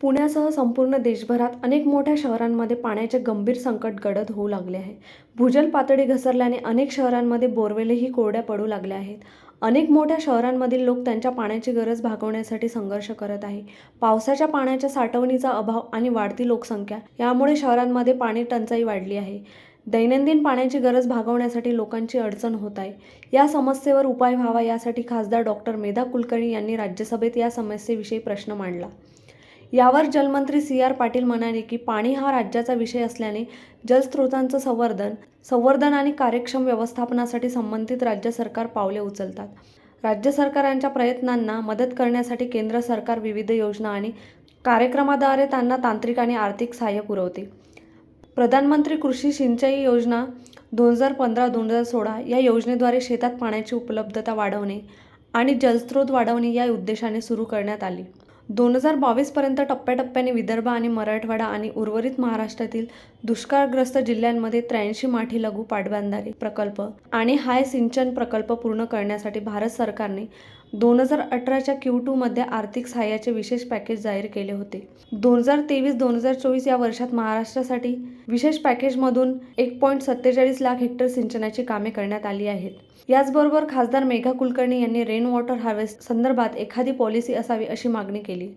पुण्यासह संपूर्ण देशभरात अनेक मोठ्या शहरांमध्ये पाण्याचे गंभीर संकट गडद होऊ लागले आहे. भूजल पातळी घसरल्याने अनेक शहरांमध्ये बोरवेलही कोरड्या पडू लागल्या आहेत. अनेक मोठ्या शहरांमधील लोक त्यांच्या पाण्याची गरज भागवण्यासाठी संघर्ष करत आहे. पावसाच्या पाण्याच्या साठवणीचा अभाव आणि वाढती लोकसंख्या यामुळे शहरांमध्ये पाणी टंचाई वाढली आहे. दैनंदिन पाण्याची गरज भागवण्यासाठी लोकांची अडचण होत आहे. या समस्येवर उपाय व्हावा यासाठी खासदार डॉक्टर मेधा कुलकर्णी यांनी राज्यसभेत या समस्येविषयी प्रश्न मांडला. यावर जलमंत्री सी आर पाटील म्हणाले की पाणी हा राज्याचा विषय असल्याने जलस्रोतांचं संवर्धन संवर्धन आणि कार्यक्षम व्यवस्थापनासाठी संबंधित राज्य सरकार पावले उचलतात. राज्य सरकारांच्या प्रयत्नांना मदत करण्यासाठी केंद्र सरकार विविध योजना आणि कार्यक्रमाद्वारे त्यांना तांत्रिक आणि आर्थिक सहाय्य पुरवते. प्रधानमंत्री कृषी सिंचाई योजना दोन हजार पंधरा दोन हजार सोळा या योजनेद्वारे शेतात पाण्याची उपलब्धता वाढवणे आणि जलस्रोत वाढवणे या उद्देशाने सुरू करण्यात आली. दोन हजार बावीसपर्यंत टप्प्याटप्प्याने विदर्भ आणि मराठवाडा आणि उर्वरित महाराष्ट्रातील दुष्काळग्रस्त जिल्ह्यांमध्ये त्र्याऐंशी माठी लघु पाटबंधारे प्रकल्प आणि हाय सिंचन प्रकल्प पूर्ण करण्यासाठी भारत सरकारने दोन हजार अठराच्या क्यू टूमध्ये आर्थिक सहाय्याचे विशेष पॅकेज जाहीर केले होते. दोन हजार तेवीस दोन हजार चोवीस या वर्षात महाराष्ट्रासाठी विशेष पॅकेजमधून एक पॉईंट सत्तेचाळीस लाख हेक्टर सिंचनाची कामे करण्यात आली आहेत. याचबरोबर खासदार मेघा कुलकर्णी यांनी रेन वॉटर हार्वेस्ट संदर्भात एखादी पॉलिसी असावी अशी मागणी केली.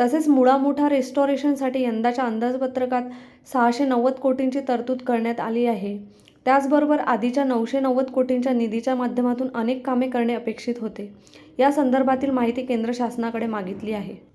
तसेच मुळामुठा रेस्टॉरेशनसाठी यंदाच्या अंदाजपत्रकात सहाशे नव्वद कोटींची तरतूद करण्यात आली आहे. त्याचबरोबर आधीच्या नऊशे नव्वद कोटींच्या निधीच्या माध्यमातून अनेक कामे करणे अपेक्षित होते. या संदर्भातील माहिती केंद्र शासनाकडे मागितली आहे.